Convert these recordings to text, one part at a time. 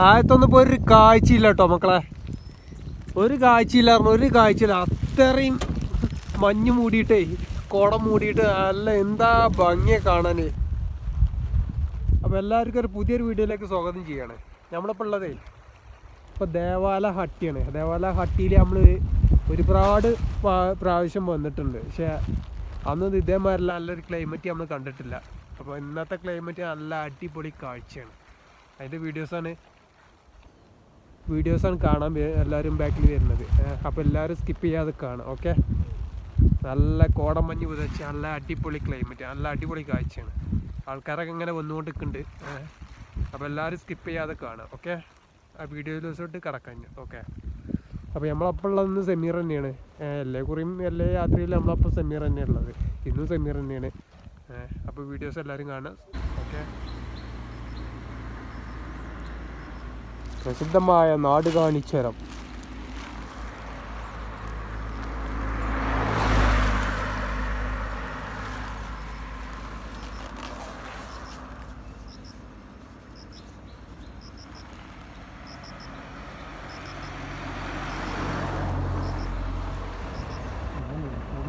താഴത്തൊന്നും ഇപ്പോൾ ഒരു കാഴ്ചയില്ല കേട്ടോ മക്കളെ. ഒരു കാഴ്ചയില്ലായിരുന്നു ഒരു കാഴ്ചയില്ല. അത്രയും മഞ്ഞ് മൂടിയിട്ടേ കുടം മൂടിയിട്ട് നല്ല എന്താ ഭംഗിയെ കാണാൻ അപ്പോൾ എല്ലാവർക്കും ഒരു പുതിയൊരു വീഡിയോയിലേക്ക് സ്വാഗതം ചെയ്യാണ്. നമ്മളിപ്പോൾ ഉള്ളതേ ഇപ്പോൾ ദേവാല ഹട്ടിയാണ്. ദേവാല ഹട്ടിയിൽ നമ്മൾ ഒരുപാട് പ്രാ- പ്രാവശ്യം വന്നിട്ടുണ്ട്. പക്ഷേ അന്ന് ഇതേമാതിരി നല്ലൊരു ക്ലൈമറ്റ് നമ്മൾ കണ്ടിട്ടില്ല. അപ്പോൾ ഇന്നത്തെ ക്ലൈമറ്റ് നല്ല അടിപൊളി കാഴ്ചയാണ്. അതിന്റെ വീഡിയോസാണ് വീഡിയോസാണ് കാണാൻ എല്ലാവരും ബാക്കിൽ വരുന്നത്. അപ്പോൾ എല്ലാവരും സ്കിപ്പ് ചെയ്യാതെ കാണാം ഓക്കെ നല്ല കോടമഞ്ഞ് പുതച്ച് നല്ല അടിപൊളി ക്ലൈമറ്റ് നല്ല അടിപൊളി കാഴ്ചയാണ്. ആൾക്കാരൊക്കെ ഇങ്ങനെ വന്നുകൊണ്ട് നിൽക്കുന്നുണ്ട് അപ്പോൾ എല്ലാവരും സ്കിപ്പ് ചെയ്യാതെ കാണാം ഓക്കെ ആ വീഡിയോ ദിവസമായിട്ട് കിടക്കാൻ ഓക്കെ അപ്പോൾ നമ്മളപ്പോൾ ഉള്ളതെന്ന് സെമീർ തന്നെയാണ്. എല്ലാ കുറിയും എല്ലാ യാത്രയിലും നമ്മളപ്പോൾ സെമീർ തന്നെയാണ് ഉള്ളത്. ഇന്നും സെമീർ തന്നെയാണ്. അപ്പോൾ വീഡിയോസ് എല്ലാവരും കാണാം ഓക്കെ പ്രസിദ്ധമായ നാട് കാണിച്ചരം ആനക്കോട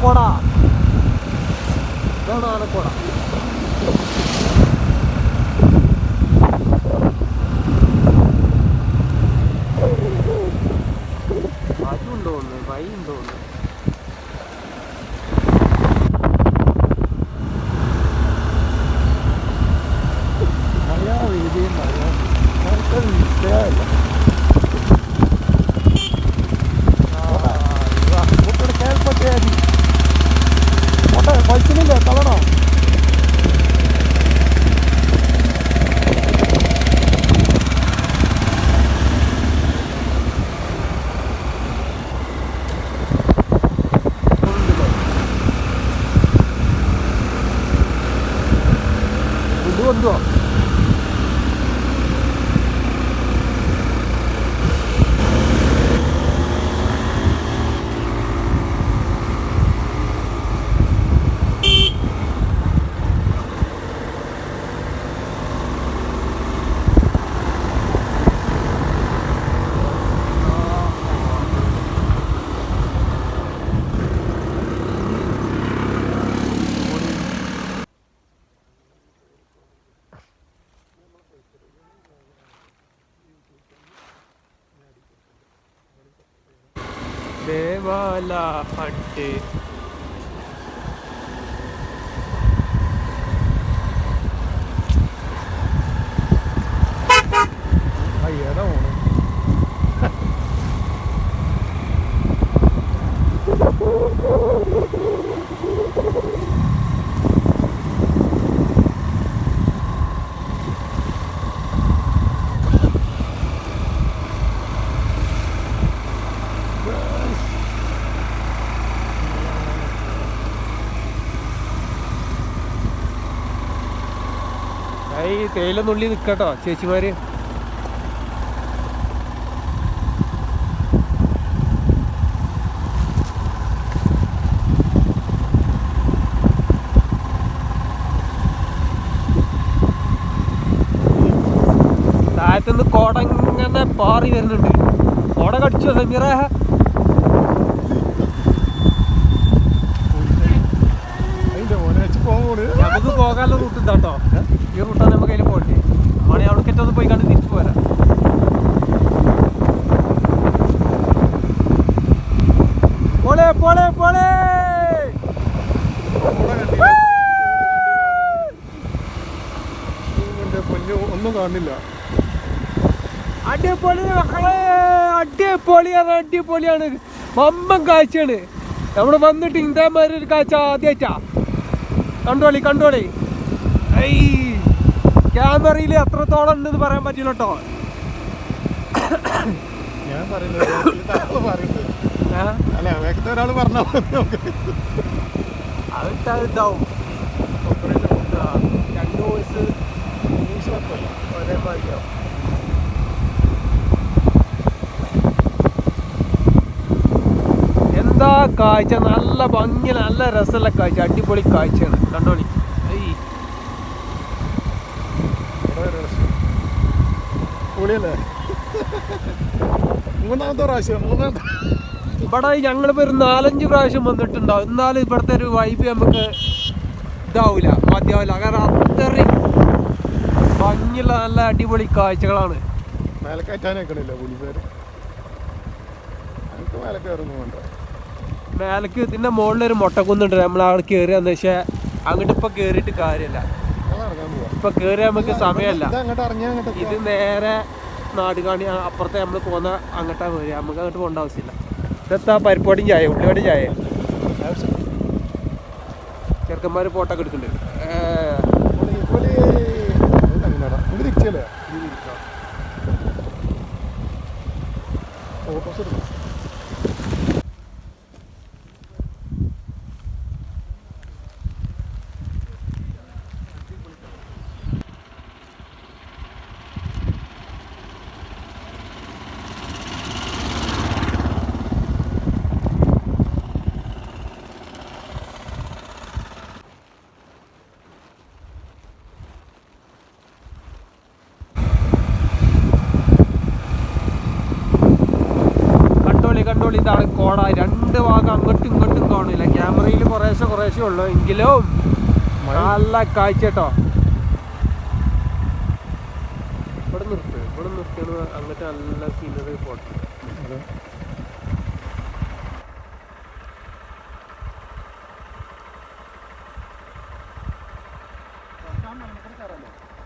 போடா ദേവാല ഹട്ട് ഈ തേയില നുള്ളി നിൽക്കട്ടോ ചേച്ചിമാര്. താഴത്തുനിന്ന് കോട ഇങ്ങനെ പാറി വരുന്നുണ്ട്. കോട കടിച്ചോ സമീറ? നമുക്ക് പോകാനുള്ള റൂട്ട് ഇതാട്ടോ. ഈ റൂട്ടാണ് നമുക്ക് അതിൽ പോകണ്ടേ മണി അവിടെ ഒന്ന് പോയി കണ്ട് തിരിച്ചു പോരാ. പോളെ പോളെ പോളെ! പൊന്നു ഒന്നും കാണില്ല അടിപൊളി മക്കളെ അടിപൊളിയാണ് അടിപൊളിയാണ്. വമ്പൻ കാഴ്ചയാണ്. നമ്മൾ വന്നിട്ട് ഇതേമാതിരി ഒരു കാഴ്ച ആദ്യമായിട്ടാ കണ്ടോളി കണ്ടോളി. ഐ. ക്യാമറയിൽ എത്രത്തോളം ഉണ്ടെന്ന് പറയാൻ പറ്റില്ല കേട്ടോ. ഞാൻ പറയുന്നത് ഒരാൾ പറഞ്ഞാൽ അത് ഇതാവും. ഒരേ മാതിരിയാവും. എന്താ കാഴ്ച? നല്ല ഭംഗി നല്ല രസമുള്ള കാഴ്ച. അടിപൊളി കാഴ്ചയാണ്. കണ്ടോളി. പൊളിയല്ലേ മൂന്നാമത്തെ പ്രാവശ്യം മൂന്നാമത്തെ ഇവിടെ ഞങ്ങളിപ്പോ ഒരു നാലഞ്ച് പ്രാവശ്യം വന്നിട്ടുണ്ടാവും എന്നാലും ഇവിടുത്തെ ഒരു വൈബ് നമുക്ക് ഇതാവൂല മതിയാവില്ല കാരണം അത്രയും ഭംഗിയുള്ള നല്ല അടിപൊളി കാഴ്ചകളാണ്. മേലെ കയറ്റാനേക്കണില്ല പുലിപ്പേര്. എനിക്ക് മേലെ കയറുന്നു വേണ്ട. മേലേക്ക് ഇതിന്റെ മുകളിലൊരു മുട്ടക്കുന്നുണ്ട്. നമ്മൾ അവിടെ കയറിയാന്ന് വെച്ചാൽ അങ്ങോട്ട് ഇപ്പൊ കേറിയിട്ട് കാര്യമില്ല. ഇപ്പൊ കേറി നമുക്ക് സമയമല്ല ഇത് നേരെ നാടുകാണി അപ്പുറത്തെ നമ്മൾ പോകുന്ന അങ്ങോട്ടാ വരിക. നമുക്ക് അങ്ങോട്ട് പോകേണ്ട ആവശ്യമില്ല. ഇതെത്താ പരിപ്പാടിയും ചായ ഉള്ളിവാടി ചായ. ചെറുക്കന്മാർ ഫോട്ടോ ഒക്കെ എടുക്കുന്നുണ്ട് ഏ, പൊളി, പൊളി. ഇത് അങ്ങനെയാടാ. ഇത് തിരിച്ചല്ലേ ഫോട്ടോസ് എടുക്കാം കണ്ടോളി കണ്ടോളി ഇതാണ് കോട രണ്ട് ഭാഗം അങ്ങോട്ടും ഇങ്ങോട്ടും കാണില്ല ക്യാമറയിൽ കുറേശ്ശെ കുറേശ്ശെ ഉള്ളു എങ്കിലും നല്ല കാഴ്ച കേട്ടോ. ഇവിടെ നിർത്ത് ഇവിടെ നിർത്തണ അങ്ങോട്ട് നല്ല സീനറി പോട്ടെ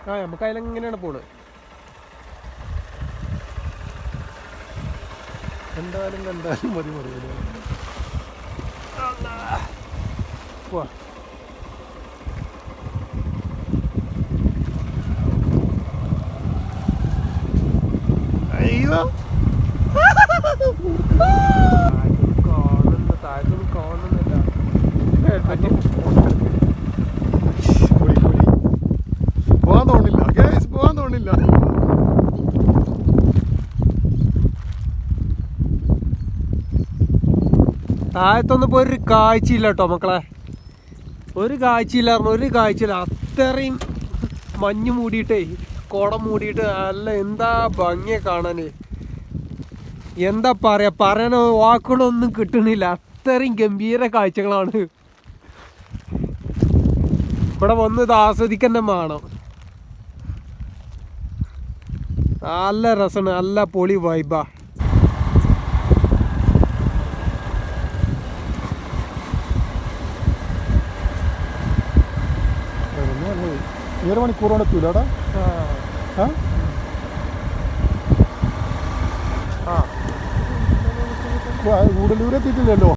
ആ നമുക്ക് അതിലെങ്ങനെയാണ് പോണത്? എന്തായാലും എന്തായാലും മതി മതി മതി. പോവാ അയ്യോ താഴത്തൊന്നും കാണുന്നില്ല ഹെൽമെറ്റ് തോന്നില്ല ഗേസ് പോവാൻ തോന്നില്ല താഴത്തൊന്നും പോയൊരു കാഴ്ചയില്ല കേട്ടോ മക്കളെ. ഒരു കാഴ്ചയില്ലായിരുന്നു ഒരു കാഴ്ചയില്ല. അത്രയും മഞ്ഞ് മൂടിയിട്ടേ കുടം മൂടിയിട്ട് നല്ല എന്താ ഭംഗിയെ കാണാന്. എന്താ പറയാ പറയാൻ വാക്കുകളൊന്നും കിട്ടണില്ല അത്രയും ഗംഭീര കാഴ്ചകളാണ്. ഇവിടെ വന്ന് ഇത് ആസ്വദിക്കന്നെ വേണം നല്ല രസമാണ് നല്ല പൊളി വൈബാ വരുന്നു വന്നു പോയി. ഈ ഒരു മണിക്കൂർ കൊണ്ട് എത്തൂല ആ? ആ. ഗൂഡല്ലൂർ എത്തിയിട്ടില്ലല്ലോ